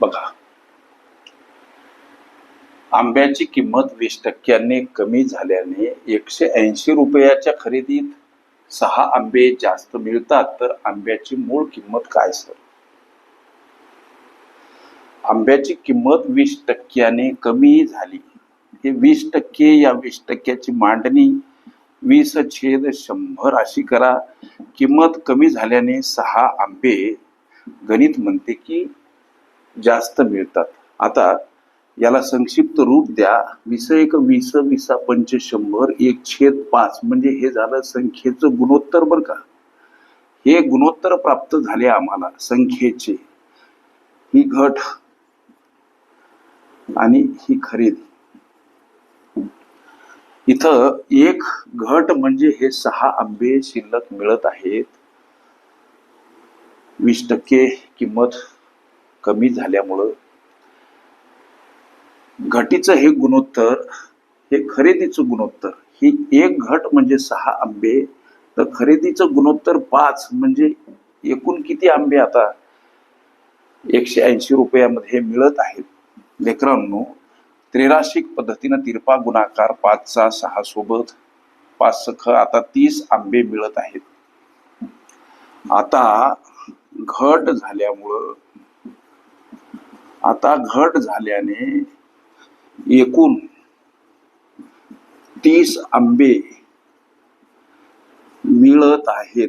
बघा. आंब्याची किंमत वीस टक्क्यांनी कमी झाल्याने एकशे ऐंशी रुपयाच्या खरेदीत सहा आंबे जास्त मिळतात तर आंब्याची मूळ किंमत काय सर? आंब्याची किंमत वीस टक्क्याने कमी झाली. हे वीस टक्के या वीस टक्क्याची मांडणी वीस छेद शंभर अशी करा. किंमत कमी झाल्याने सहा आंबे गणित म्हणते की जास्त मिळतात. आता याला संक्षिप्त रूप द्या. विस एक वीस विसा पंच शंभर एक छेद पाच म्हणजे हे झालं संख्येचं गुणोत्तर बरं का? हे गुणोत्तर प्राप्त झाले आम्हाला संख्येचे. ही घट आणि ही खरेदी. इथं एक घट म्हणजे हे सहा आंबे शिल्लक मिळत आहेत. वीस टक्के किंमत कमी झाल्यामुळं घटीचं हे गुणोत्तर हे खरेदीचं गुणोत्तर ही एक घट म्हणजे सहा आंबे. तर खरेदीचं गुणोत्तर पाच म्हणजे एकूण किती आंबे आता? एकशे ऐंशी रुपयामध्ये मिळत आहेत. लेकरांनो त्रेराशिक पद्धतीनं तिरपा गुणाकार पाचचा सहा सोबत पाच सख आता तीस आंबे मिळत आहेत. आता घट झाल्यामुळं आता घट झाल्याने एकूण तीस आंबे मिळत आहेत.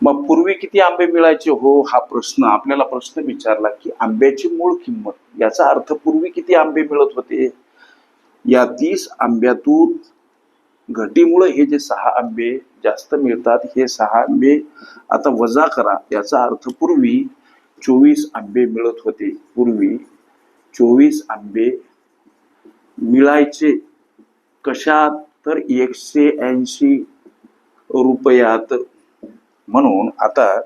मग पूर्वी किती आंबे मिळायचे हो? हा प्रश्न आपल्याला प्रश्न विचारला की आंब्याची मूळ किंमत याचा अर्थ पूर्वी किती आंबे मिळत होते? या तीस आंब्यातून घटीमुळे हे जे सहा आंबे जास्त मिळतात हे सहा आंबे आता वजा करा याचा अर्थ पूर्वी चोवीस आंबे मिळत होते. पूर्वी चोवीस आंबे मिळायचे. कशात? तर एकशे ऐंशी रुपयात. म्हणून आता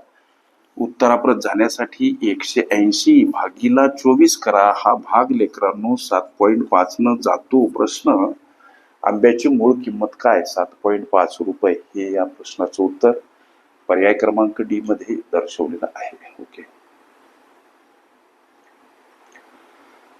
उत्तराप्रत जाण्यासाठी एकशे ऐंशी भागीला चोवीस करा. हा भाग लेकरांनो सात पॉईंट पाच न जातो प्रश्न. आंब्याची मूळ किंमत काय? सात पॉईंट पाच रुपये. हे या प्रश्नाचं उत्तर पर्याय क्रमांक डी मध्ये दर्शवलेलं आहे.